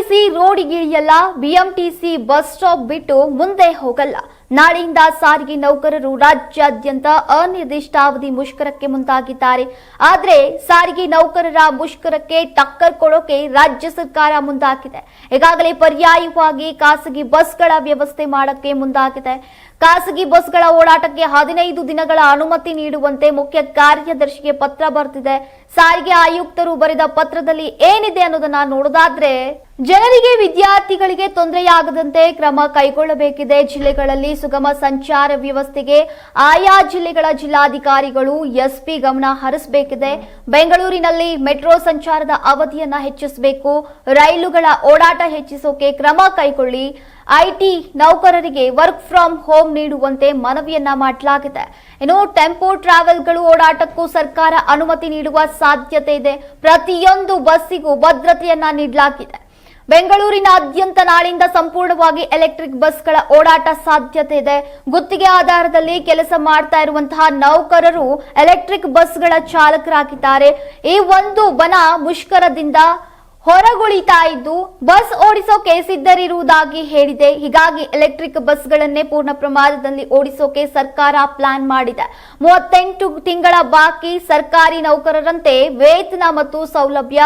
BMTC ರೋಡಿಗಿಳಿಯಲ್ಲ BMTC bus stop ಬಿಟ್ಟು ಮುಂದೆ ಹೋಗಲ್ಲ. ನಾಳೆಯಿಂದ ಸಾರಿಗೆ ನೌಕರರು ರಾಜ್ಯಾದ್ಯಂತ ಅನಿರ್ದಿಷ್ಟಾವಧಿ ಮುಷ್ಕರಕ್ಕೆ ಮುಂದಾಗಿದ್ದಾರೆ. ಆದರೆ ಸಾರಿಗೆ ನೌಕರರ ಮುಷ್ಕರಕ್ಕೆ ಟಕ್ಕರ್ ಕೊಡೋಕೆ ರಾಜ್ಯ ಸರ್ಕಾರ ಮುಂದಾಗಿದೆ. ಈಗಾಗಲೇ ಪರ್ಯಾಯವಾಗಿ ಖಾಸಗಿ ಬಸ್ಗಳ ವ್ಯವಸ್ಥೆ ಮಾಡಕ್ಕೆ ಮುಂದಾಗಿದೆ. ಖಾಸಗಿ ಬಸ್ಗಳ ಓಡಾಟಕ್ಕೆ ಹದಿನೈದು ದಿನಗಳ ಅನುಮತಿ ನೀಡುವಂತೆ ಮುಖ್ಯ ಕಾರ್ಯದರ್ಶಿಗೆ ಪತ್ರ ಬರ್ತಿದೆ. ಸಾರಿಗೆ ಆಯುಕ್ತರು ಬರೆದ ಪತ್ರದಲ್ಲಿ ಏನಿದೆ ಅನ್ನೋದನ್ನ ನೋಡೋದಾದ್ರೆ ಜನರಿಗೆ ವಿದ್ಯಾರ್ಥಿಗಳಿಗೆ ತೊಂದರೆಯಾಗದಂತೆ ಕ್ರಮ ಕೈಗೊಳ್ಳಬೇಕಿದೆ. ಜಿಲ್ಲೆಗಳಲ್ಲಿ ಸುಗಮ ಸಂಚಾರ ವ್ಯವಸ್ಥೆಗೆ ಆಯಾ ಜಿಲ್ಲೆಗಳ ಜಿಲ್ಲಾಧಿಕಾರಿಗಳು ಎಸ್ಪಿ ಗಮನ ಹರಿಸಬೇಕಿದೆ. ಬೆಂಗಳೂರಿನಲ್ಲಿ ಮೆಟ್ರೋ ಸಂಚಾರದ ಅವಧಿಯನ್ನ ಹೆಚ್ಚಿಸಬೇಕು. ರೈಲುಗಳ ಓಡಾಟ ಹೆಚ್ಚಿಸೋಕೆ ಕ್ರಮ ಕೈಗೊಳ್ಳಿ. ಐಟಿ ನೌಕರರಿಗೆ ವರ್ಕ್ ಫ್ರಮ್ ಹೋಮ್ ನೀಡುವಂತೆ ಮನವಿಯನ್ನ ಮಾಡಲಾಗಿದೆ. ಇನ್ನು ಟೆಂಪೋ ಟ್ರಾವೆಲ್ಗಳು ಓಡಾಟಕ್ಕೂ ಸರ್ಕಾರ ಅನುಮತಿ ನೀಡುವ ಸಾಧ್ಯತೆ ಇದೆ. ಪ್ರತಿಯೊಂದು ಬಸ್ಸಿಗೂ ಭದ್ರತೆಯನ್ನ ನೀಡಲಾಗಿದೆ. ಬೆಂಗಳೂರಿನಾದ್ಯಂತ ನಾಳೆಯಿಂದ ಸಂಪೂರ್ಣವಾಗಿ ಎಲೆಕ್ಟ್ರಿಕ್ ಬಸ್ಗಳ ಓಡಾಟ ಸಾಧ್ಯತೆ ಇದೆ. ಗುತ್ತಿಗೆ ಆಧಾರದಲ್ಲಿ ಕೆಲಸ ಮಾಡ್ತಾ ಇರುವಂತಹ ನೌಕರರು ಎಲೆಕ್ಟ್ರಿಕ್ ಬಸ್ಗಳ ಚಾಲಕರಾಗಿದ್ದಾರೆ. ಈ ಒಂದು ಬನ ಮುಷ್ಕರದಿಂದ ಹೊರಗುಳಿತಾ ಇದ್ದು ಬಸ್ ಓಡಿಸೋಕೆ ಸಿದ್ಧರಿರುವುದಾಗಿ ಹೇಳಿದೆ. ಹೀಗಾಗಿ ಎಲೆಕ್ಟ್ರಿಕ್ ಬಸ್ಗಳನ್ನೇ ಪೂರ್ಣ ಪ್ರಮಾಣದಲ್ಲಿ ಓಡಿಸೋಕೆ ಸರ್ಕಾರ ಪ್ಲಾನ್ ಮಾಡಿದೆ. ಮೂವತ್ತೆಂಟು ತಿಂಗಳ ಬಾಕಿ ಸರ್ಕಾರಿ ನೌಕರರಂತೆ ವೇತನ ಮತ್ತು ಸೌಲಭ್ಯ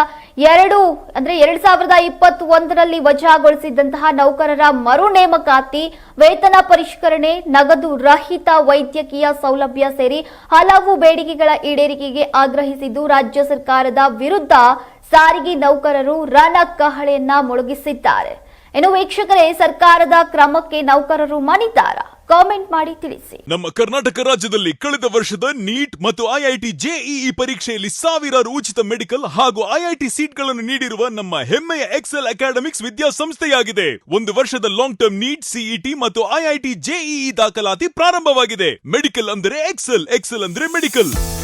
ಎರಡು ಅಂದ್ರೆ ಎರಡ್ ಸಾವಿರದ ಇಪ್ಪತ್ತ್ ಒಂದರಲ್ಲಿ ವಜಾಗೊಳಿಸಿದಂತಹ ನೌಕರರ ಮರು ನೇಮಕಾತಿ, ವೇತನ ಪರಿಷ್ಕರಣೆ, ನಗದು ರಹಿತ ವೈದ್ಯಕೀಯ ಸೌಲಭ್ಯ ಸೇರಿ ಹಲವು ಬೇಡಿಕೆಗಳ ಈಡೇರಿಕೆಗೆ ಆಗ್ರಹಿಸಿದ್ದು ರಾಜ್ಯ ಸರ್ಕಾರದ ವಿರುದ್ಧ ಸಾರಿಗೆ ನೌಕರರು ರಣಕಹಳೆಯನ್ನ ಮೊಳಗಿಸಿದ್ದಾರೆ. ಇನ್ನು ವೀಕ್ಷಕರೇ, ಸರ್ಕಾರದ ಕ್ರಮಕ್ಕೆ ನೌಕರರು ಮಣಿದಾರ. ಕಾಮೆಂಟ್ ಮಾಡಿ ತಿಳಿಸಿ. ನಮ್ಮ ಕರ್ನಾಟಕ ರಾಜ್ಯದಲ್ಲಿ ಕಳೆದ ವರ್ಷದ ನೀಟ್ ಮತ್ತು ಐಐಟಿ ಜೆಇಇ ಪರೀಕ್ಷೆಯಲ್ಲಿ ಸಾವಿರಾರು ಉಚಿತ ಮೆಡಿಕಲ್ ಹಾಗೂ ಐಐಟಿ ಸೀಟ್ಗಳನ್ನು ನೀಡಿರುವ ನಮ್ಮ ಹೆಮ್ಮೆಯ ಎಕ್ಸೆಲ್ ಅಕಾಡೆಮಿಕ್ಸ್ ವಿದ್ಯಾಸಂಸ್ಥೆಯಾಗಿದೆ. ಒಂದು ವರ್ಷದ ಲಾಂಗ್ ಟರ್ಮ್ ನೀಟ್, ಸಿಇಟಿ ಮತ್ತು ಐಐಟಿ ಜೆಇಇ ದಾಖಲಾತಿ ಪ್ರಾರಂಭವಾಗಿದೆ. ಮೆಡಿಕಲ್ ಅಂದರೆ ಎಕ್ಸೆಲ್ ಎಕ್ಸೆಲ್ ಅಂದ್ರೆ ಮೆಡಿಕಲ್.